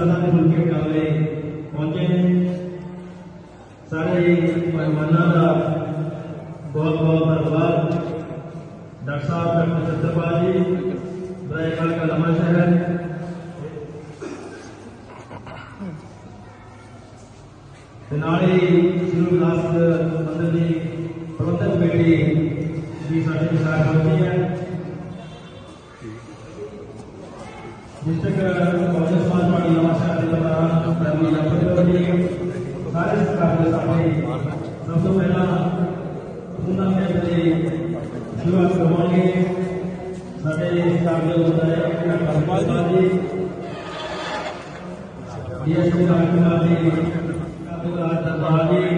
سالہ میں ہلکے مقابلے پہنچے ہیں سارے مہمانوں کا بہت بہت دھنیہ ڈاکٹر صاحب ڈاکٹر چترپال جی برائے کل کا لمحہ شہر نالے شروع کلاس مندر کی پربندھن کمیٹی کی ساری مثال ہوتی ہے ڈسٹرکٹ کانگریس پارٹی ਸਭ ਤੋਂ ਪਹਿਲਾਂ ਉਹਨਾਂ ਕੈਂਪ ਦੇ ਸ਼ੁਰੂਆਤ ਕਰਵਾਉਣਗੇ ਸਾਡੇ ਸਰਕਾਰ ਦੇ ਵਿਧਾਇਕ ਕਰਪਾਲ ਜੀ ਡੀਐਸਪੀ ਰਾਜਕੁਮਾਰ ਜੀ ਅਬਦੁੱਲਾ ਦਰਬਾਰ ਜੀ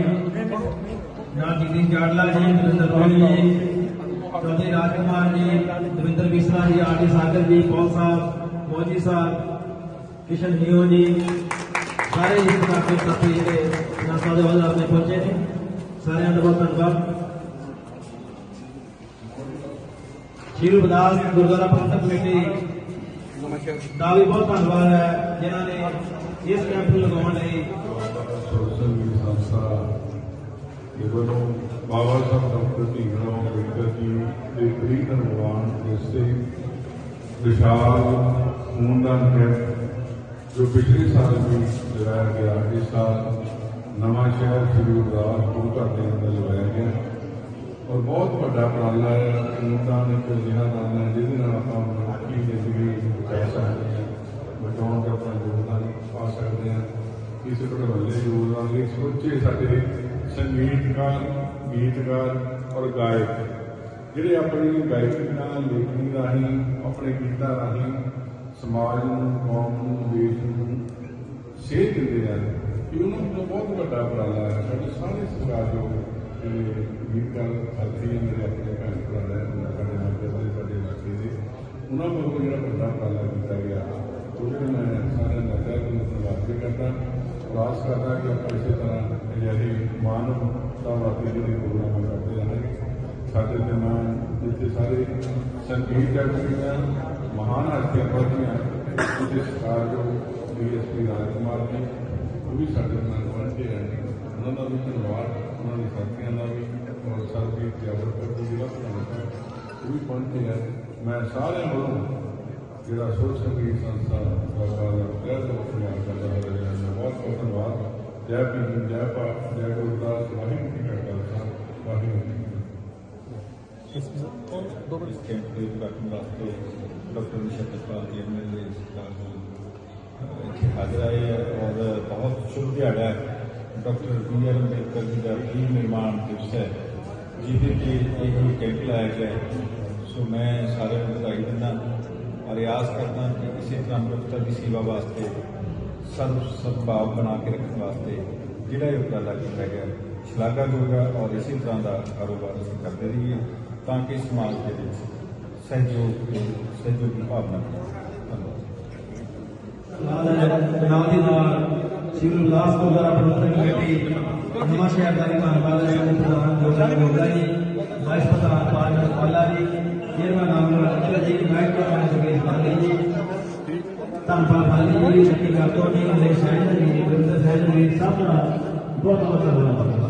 ਨਾਲ ਜਗਦੀਸ਼ ਜਾੜਲਾ ਜੀ ਨਰਿੰਦਰ ਰੋਹੀ ਜੀ ਚੌਧਰੀ ਰਾਜਕੁਮਾਰ ਜੀ ਦਵਿੰਦਰ ਮਿਸਰਾ ਜੀ ਆਰਟੀ ਸਾਗਰ ਜੀ ਪੌਲ ਸਾਹਿਬ ਮੋਜੀ ਸਾਹਿਬ ਕਿਸ਼ਨ ਨਿਓ ਜੀ ਸਾਰੇ ਇਸ ਪ੍ਰਕਾਰ ਦੇ ਸਾਥੀ ਜਿਹੜੇ ਨਾਸਾ ਦੇ ਵੱਲ ਆਪਣੇ ਪਹੁੰਚੇ ਨੇ ਸਾਰਿਆਂ ਦਾ ਬਹੁਤ ਧੰਨਵਾਦ। ਸ਼੍ਰੀ ਬਦਾਸ ਗੁਰਦੁਆਰਾ ਪ੍ਰਬੰਧਕ ਕਮੇਟੀ ਦਾ ਵੀ ਬਹੁਤ ਧੰਨਵਾਦ ਹੈ, ਜਿਨ੍ਹਾਂ ਨੇ ਇਸ ਕੈਂਪ ਨੂੰ ਲਗਾਉਣ ਲਈ। ਇਹ ਵੱਲੋਂ ਬਾਬਾ ਸਾਹਿਬ ਡਾਕਟਰ ਭੀਮਰਾਓ ਅੰਬੇਡਕਰ ਜੀ। ਦੇ ਗ੍ਰੀਨ ਨਿਰਵਾਣ ਦੇ ਵਿਸ਼ਾਲ ਖੂਨਦਾਨ ਕੈਂਪ ਜੋ ਪਿਛਲੇ ਸਾਲ ਵੀ ਲਗਾਇਆ ਗਿਆ ਇਸ ਸਾਲ ਨਵਾਂ ਸ਼ਹਿਰ ਸ੍ਰੀ ਗੁਰਦਾਸਪੁਰ ਘਰ ਦੇ ਅੰਦਰ ਲਗਾਇਆ ਗਿਆ। ਔਰ ਬਹੁਤ ਵੱਡਾ ਉਪਰਾਲਾ ਹੈ। ਖੂਨਦਾਨ ਇੱਕ ਅਜਿਹਾ ਦਾਨ ਹੈ, ਜਿਹਦੇ ਨਾਲ ਆਪਾਂ ਮਨੁੱਖੀ ਜ਼ਿੰਦਗੀ ਬਚਾ ਸਕਦੇ ਹਾਂ, ਬਚਾਉਣ ਦਾ ਆਪਣਾ ਯੋਗਦਾਨ ਪਾ ਸਕਦੇ ਹਾਂ। ਇਸ ਵੱਡੇ ਯੋਗਦਾਨ ਲਈ ਸੋਚੇ ਸਾਡੇ ਸੰਗੀਤਕਾਰ, ਗੀਤਕਾਰ ਔਰ ਗਾਇਕ, ਜਿਹੜੇ ਆਪਣੀ ਗਾਇਕੀ ਨਾਲ ਲੇਖਣੀ ਰਾਹੀਂ, ਆਪਣੇ ਗੀਤਾਂ ਰਾਹੀਂ ਸਮਾਜ ਨੂੰ, ਕੌਮ ਨੂੰ, ਦੇਸ਼ ਨੂੰ ਸੇਧ ਦਿੰਦੇ ਹਨ ਕਿ ਉਹਨਾਂ ਦਾ ਬਹੁਤ ਵੱਡਾ ਉਪਰਾਲਾ ਹੈ ਸਾਡੇ ਸਾਰੇ ਸਤਿਕਾਰਯੋਗ ਜਿਹੜੇ ਗੀਤਕਾਰ ਸਾਥੀ ਮੇਰੇ ਆਪਣੇ ਭੈਣ ਭਰਾ ਨੇ ਸਾਡੇ ਨਾਲ ਦੇ ਸਾਡੇ ਇਲਾਕੇ ਦੇ ਉਹਨਾਂ ਵੱਲੋਂ ਜਿਹੜਾ ਵੱਡਾ ਉਪਰਾਲਾ ਕੀਤਾ ਗਿਆ। ਉਹਦੇ ਮੈਂ ਸਾਰੇ ਦਾ ਨੂੰ ਦਿਲੋਂ ਧੰਨਵਾਦ ਵੀ ਕਰਦਾ। ਆਸ ਕਰਦਾ ਕਿ ਆਪਾਂ ਇਸੇ ਤਰ੍ਹਾਂ ਅਜਿਹੇ ਮਾਨਵਤਾਵਾਦੀ ਜਿਹੜੇ ਪ੍ਰੋਗਰਾਮ ਕਰਦੇ ਰਹਾਂਗੇ ਸਾਡੇ ਦੇ ਨਾਲ ਜਿੱਥੇ ਸਾਰੇ ਸੰਗੀਤ ਐਕਟਿਵੀਟੀਆਂ ਮਹਾਨ ਹਸਤੀਆਂ ਪਹੁੰਚੀਆਂ ਉਹਦੇ ਸਤਿਕਾਰਯੋਗ ਡੀਐਸਪੀ ਰਾਜਕੁਮਾਰ ਜੀ ਉਹ ਵੀ ਸਾਡੇ ਨਾਲ ਪਹੁੰਚੇ ਹੈ ਉਹਨਾਂ ਦਾ ਵੀ ਧੰਨਵਾਦ ਉਹਨਾਂ ਦੇ ਸਾਥੀਆਂ ਦਾ ਵੀ ਔਰ ਸਰਬਜੀਤ ਜਾਵੜਕਰ ਜੀ ਜਿਹੜਾ ਧੰਨਵਾਦ ਉਹ ਵੀ ਪਹੁੰਚੇ ਹੈ ਮੈਂ ਸਾਰਿਆਂ ਵੱਲੋਂ ਜਿਹੜਾ ਸੁਰ ਸੰਗੀਤ ਸੰਸਥਾ ਬਾਬਾ ਦਾ ਤਹਿ ਦਿਲੋਂ ਧੰਨਵਾਦ ਕਰਦਾ ਹਾਂ ਬਹੁਤ ਬਹੁਤ ਧੰਨਵਾਦ ਜੈ ਭੀਮ ਜੈ ਭਾਰਤ ਜੈ ਗੁਰਦਾਸ ਵਾਹਿਗੁਰੂ ਜੀ ਕਾ ਖਾਲਸਾ ਵਾਹਿਗੁਰੂ ਜੀ ਕੀ ਫਤਿਹ ਇਸ ਕੈਂਪ ਦੇ ਉਦਘਾਟਨ ਵਾਸਤੇ ਡਾਕਟਰ ਨਿਸ਼ਾਤਪਾਲ ਜੀ ਐਮਐਲਏ ਸਰਕਾਰ ਨੂੰ ਇੱਥੇ ਹਾਜ਼ਰ ਆਏ ਹੈ ਔਰ ਬਹੁਤ ਸ਼ੁਭ ਦਿਹਾੜਾ doctor B R Ambedkar ji ਦਾ ਵੀ ਨਿਰਮਾਣ ਦਿਵਸ ਹੈ, ਜਿਹਦੇ ਤੇ ਇਹ ਕੈਂਪ ਲਾਇਆ ਗਿਆ ਸੋ ਮੈਂ ਸਾਰਿਆਂ ਨੂੰ ਵਧਾਈ ਦਿੰਦਾ ਔਰ ਆਸ ਕਰਦਾ ਕਿ ਇਸੇ ਤਰ੍ਹਾਂ ਮਨੁੱਖਤਾ ਦੀ ਸੇਵਾ ਵਾਸਤੇ, ਸਰਵ ਸਦਭਾਵ ਬਣਾ ਕੇ ਰੱਖਣ ਵਾਸਤੇ ਜਿਹੜਾ ਇਹ ਉਪਰਾਲਾ ਕੀਤਾ ਗਿਆ ਸ਼ਲਾਘਾਯੋਗ ਹੈ ਔਰ ਇਸੇ ਤਰ੍ਹਾਂ ਦਾ ਕਾਰੋਬਾਰ ਅਸੀਂ ਕਰਦੇ ਰਹੀਏ ਤਾਂ ਕਿ ਸਮਾਜ ਦੇ ਵਿੱਚ ਸਹਿਯੋਗ ਤੇ ਸਹਿਯੋਗ ਦੀ ਭਾਵਨਾ ਧੰਨਵਾਦ। ਨਾਲ ਨਾਲ ਦੀ ਨਾਲ شیور لاس دوارا پرورتن کمیٹی ہماشہ داری کا حوالہ سے پردھان گوزاری گوزاری وائس پردھان پارجن والا جی چیئرمین عامر اکلا جی نائب پردھان سگریش بالی جی تنفا بالی جی شکیل گاتو جی علیہ شاہد جی برندر سہجن جی سب بہت بہت سلام